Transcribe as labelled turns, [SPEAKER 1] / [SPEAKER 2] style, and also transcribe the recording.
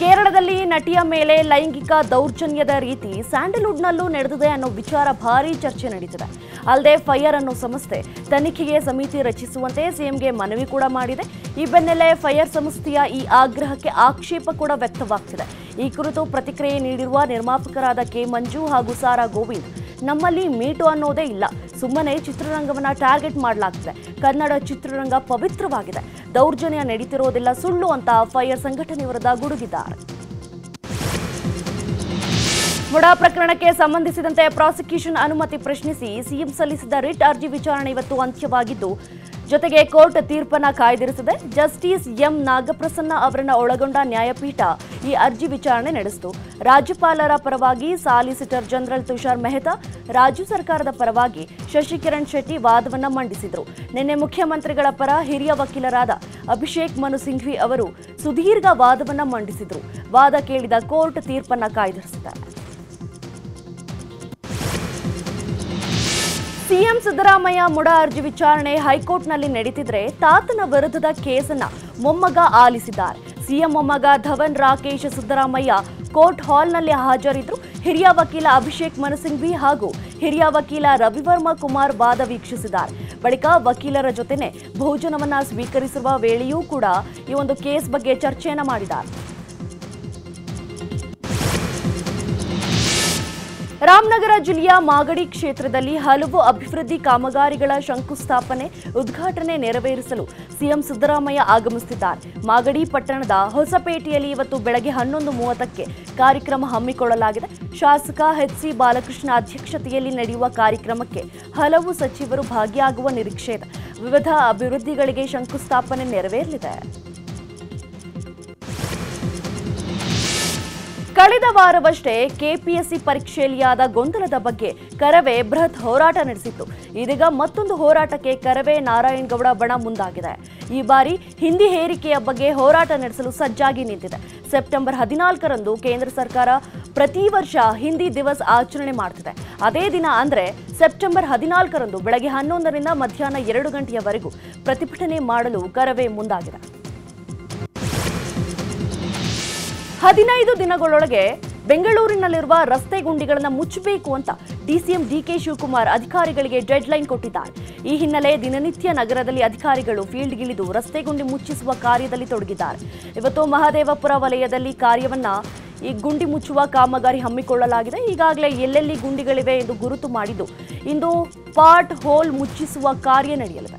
[SPEAKER 1] ಕೇರಳದಲ್ಲಿ ನಟಿಯ ಮೇಲೆ ಲೈಂಗಿಕ ದೌರ್ಜನ್ಯದ ರೀತಿ ಸ್ಯಾಂಡಲ್ವುಡ್ನಲ್ಲೂ ನಡೆದಿದೆ ಅನ್ನೋ ವಿಚಾರ ಭಾರೀ ಚರ್ಚೆ ನಡೀತಿದೆ. ಅಲ್ಲದೆ ಫೈಯರ್ ಅನ್ನೋ ಸಂಸ್ಥೆ ತನಿಖೆಗೆ ಸಮಿತಿ ರಚಿಸುವಂತೆ ಸಿಎಂಗೆ ಮನವಿ ಕೂಡ ಮಾಡಿದೆ. ಈ ಬೆನ್ನಲ್ಲೇ ಫೈಯರ್ ಸಂಸ್ಥೆಯ ಈ ಆಗ್ರಹಕ್ಕೆ ಆಕ್ಷೇಪ ಕೂಡ ವ್ಯಕ್ತವಾಗ್ತಿದೆ. ಈ ಕುರಿತು ಪ್ರತಿಕ್ರಿಯೆ ನೀಡಿರುವ ನಿರ್ಮಾಪಕರಾದ ಕೆ ಮಂಜು ಹಾಗೂ ಸಾರಾ ಗೋವಿಂದ್ ನಮ್ಮಲ್ಲಿ ಮೀಟು ಅನ್ನೋದೇ ಇಲ್ಲ. ಸುಮ್ಮನೆ ಚಿತ್ರರಂಗವನ್ನು ಟಾರ್ಗೆಟ್ ಮಾಡಲಾಗ್ತಿದೆ. ಕನ್ನಡ ಚಿತ್ರರಂಗ ಪವಿತ್ರವಾಗಿದೆ. ದೌರ್ಜನ್ಯ ನಡೀತಿರೋದಿಲ್ಲ ಸುಳ್ಳು ಅಂತ ಫೈರ್ ಸಂಘಟನೆ ವಿರುದ್ಧ ಗುಡುಗಿದ್ದಾರೆ. ಮುಡಾ ಪ್ರಕರಣಕ್ಕೆ ಸಂಬಂಧಿಸಿದಂತೆ ಪ್ರಾಸಿಕ್ಯೂಷನ್ ಅನುಮತಿ ಪ್ರಶ್ನಿಸಿ ಸಿಎಂ ಸಲ್ಲಿಸಿದ ರಿಟ್ ಅರ್ಜಿ ವಿಚಾರಣೆ ಇವತ್ತು ಅಂತ್ಯವಾಗಿದ್ದು ಜೊತೆಗೆ ಕೋರ್ಟ್ ತೀರ್ಪನ್ನ ಕಾಯ್ದಿರಿಸಿದೆ. ಜಸ್ಟಿಸ್ ಎಂ ನಾಗಪ್ರಸನ್ನ ಅವರನ್ನ ಒಳಗೊಂಡ ನ್ಯಾಯಪೀಠ ಈ ಅರ್ಜಿ ವಿಚಾರಣೆ ನಡೆಸಿತು. ರಾಜ್ಯಪಾಲರ ಪರವಾಗಿ ಸಾಲಿಸಿಟರ್ ಜನರಲ್ ತುಷಾರ್ ಮೆಹ್ತಾ, ರಾಜ್ಯ ಸರ್ಕಾರದ ಪರವಾಗಿ ಶಶಿಕಿರಣ್ ಶೆಟ್ಟಿ ವಾದವನ್ನು ಮಂಡಿಸಿದರು. ನಿನ್ನೆ ಮುಖ್ಯಮಂತ್ರಿಗಳ ಪರ ಹಿರಿಯ ವಕೀಲರಾದ ಅಭಿಷೇಕ್ ಮನು ಸಿಂಘ್ವಿ ಅವರು ಸುದೀರ್ಘ ವಾದವನ್ನು ಮಂಡಿಸಿದರು. ವಾದ ಕೇಳಿದ ಕೋರ್ಟ್ ತೀರ್ಪನ್ನ ಕಾಯ್ದಿರಿಸಿದ್ದಾರೆ. ಸಿಎಂ ಸಿದ್ದರಾಮಯ್ಯ ಮುಡ ಅರ್ಜಿ ವಿಚಾರಣೆ ಹೈಕೋರ್ಟ್ನಲ್ಲಿ ನಡೀತಿದ್ರೆ ತಾತನ ವಿರುದ್ಧದ ಕೇಸನ್ನ ಮೊಮ್ಮಗ ಆಲಿಸಿದ್ದಾರೆ. ಸಿಎಂ ಮೊಮ್ಮಗ ಧವನ್ ರಾಕೇಶ್ ಸಿದ್ದರಾಮಯ್ಯ ಕೋರ್ಟ್ ಹಾಲ್ನಲ್ಲಿ ಹಾಜರಿದ್ರು. ಹಿರಿಯ ವಕೀಲ ಅಭಿಷೇಕ್ ಮನಸಿಂಘ್ವಿ ಹಾಗೂ ಹಿರಿಯ ವಕೀಲ ರವಿವರ್ಮ ಕುಮಾರ್ ವಾದ ವೀಕ್ಷಿಸಿದ್ದಾರೆ. ಬಳಿಕ ವಕೀಲರ ಜೊತೆನೆ ಭೋಜನವನ್ನ ಸ್ವೀಕರಿಸುವ ವೇಳೆಯೂ ಕೂಡ ಈ ಒಂದು ಕೇಸ್ ಬಗ್ಗೆ ಚರ್ಚೆಯನ್ನ ಮಾಡಿದ್ದಾರೆ. ರಾಮನಗರ ಜಿಲ್ಲೆಯ ಮಾಗಡಿ ಕ್ಷೇತ್ರದಲ್ಲಿ ಹಲವು ಅಭಿವೃದ್ಧಿ ಕಾಮಗಾರಿಗಳ ಶಂಕುಸ್ಥಾಪನೆ, ಉದ್ಘಾಟನೆ ನೆರವೇರಿಸಲು ಸಿಎಂ ಸಿದ್ದರಾಮಯ್ಯ ಆಗಮಿಸುತ್ತಿದ್ದಾರೆ ಮಾಗಡಿ ಪಟ್ಟಣದ ಹೊಸಪೇಟೆಯಲ್ಲಿ ಇವತ್ತು ಬೆಳಗ್ಗೆ ಹನ್ನೊಂದು ಮೂವತ್ತಕ್ಕೆ ಕಾರ್ಯಕ್ರಮ ಹಮ್ಮಿಕೊಳ್ಳಲಾಗಿದೆ. ಶಾಸಕ ಎಚ್ ಸಿ ಬಾಲಕೃಷ್ಣ ಅಧ್ಯಕ್ಷತೆಯಲ್ಲಿ ನಡೆಯುವ ಕಾರ್ಯಕ್ರಮಕ್ಕೆ ಹಲವು ಸಚಿವರು ಭಾಗಿಯಾಗುವ ನಿರೀಕ್ಷೆ ಇದೆ. ವಿವಿಧ ಅಭಿವೃದ್ಧಿಗಳಿಗೆ ಶಂಕುಸ್ಥಾಪನೆ ನೆರವೇರಲಿದೆ. ಕಳೆದ ವಾರವಷ್ಟೇ ಕೆಪಿಎಸ್ಸಿ ಪರೀಕ್ಷೆಯಲ್ಲಿ ಆದ ಗೊಂದಲದ ಬಗ್ಗೆ ಕರವೇ ಬೃಹತ್ ಹೋರಾಟ ನಡೆಸಿತ್ತು. ಇದೀಗ ಮತ್ತೊಂದು ಹೋರಾಟಕ್ಕೆ ಕರವೇ ನಾರಾಯಣಗೌಡ ಬಣ ಮುಂದಾಗಿದೆ. ಈ ಬಾರಿ ಹಿಂದಿ ಹೇರಿಕೆಯ ಬಗ್ಗೆ ಹೋರಾಟ ನಡೆಸಲು ಸಜ್ಜಾಗಿ ನಿಂತಿದೆ. ಸೆಪ್ಟೆಂಬರ್ ಹದಿನಾಲ್ಕರಂದು ಕೇಂದ್ರ ಸರ್ಕಾರ ಪ್ರತಿ ವರ್ಷ ಹಿಂದಿ ದಿವಸ್ ಆಚರಣೆ ಮಾಡ್ತಿದೆ. ಅದೇ ದಿನ ಅಂದರೆ ಸೆಪ್ಟೆಂಬರ್ ಹದಿನಾಲ್ಕರಂದು ಬೆಳಗ್ಗೆ ಹನ್ನೊಂದರಿಂದ ಮಧ್ಯಾಹ್ನ ಎರಡು ಗಂಟೆಯವರೆಗೂ ಪ್ರತಿಭಟನೆ ಮಾಡಲು ಕರವೇ ಮುಂದಾಗಿದೆ. ಹದಿನೈದು ದಿನಗಳೊಳಗೆ ಬೆಂಗಳೂರಿನಲ್ಲಿರುವ ರಸ್ತೆ ಗುಂಡಿಗಳನ್ನು ಮುಚ್ಚಬೇಕು ಅಂತ ಡಿಸಿಎಂ ಡಿಕೆ ಶಿವಕುಮಾರ್ ಅಧಿಕಾರಿಗಳಿಗೆ ಡೆಡ್ ಲೈನ್ ಕೊಟ್ಟಿದ್ದಾರೆ. ಈ ಹಿನ್ನೆಲೆ ದಿನನಿತ್ಯ ನಗರದಲ್ಲಿ ಅಧಿಕಾರಿಗಳು ಫೀಲ್ಡ್ಗಿಳಿದು ರಸ್ತೆ ಗುಂಡಿ ಮುಚ್ಚಿಸುವ ಕಾರ್ಯದಲ್ಲಿ ತೊಡಗಿದ್ದಾರೆ. ಇವತ್ತು ಮಹದೇವಪುರ ವಲಯದಲ್ಲಿ ಕಾರ್ಯವನ್ನ ಈ ಗುಂಡಿ ಮುಚ್ಚುವ ಕಾಮಗಾರಿ ಹಮ್ಮಿಕೊಳ್ಳಲಾಗಿದೆ. ಈಗಾಗಲೇ ಎಲ್ಲೆಲ್ಲಿ ಗುಂಡಿಗಳಿವೆ ಎಂದು ಗುರುತು ಮಾಡಿದ್ದು, ಇಂದು ಪಾರ್ಟ್ ಹೋಲ್ ಮುಚ್ಚಿಸುವ ಕಾರ್ಯ ನಡೆಯಲಿದೆ.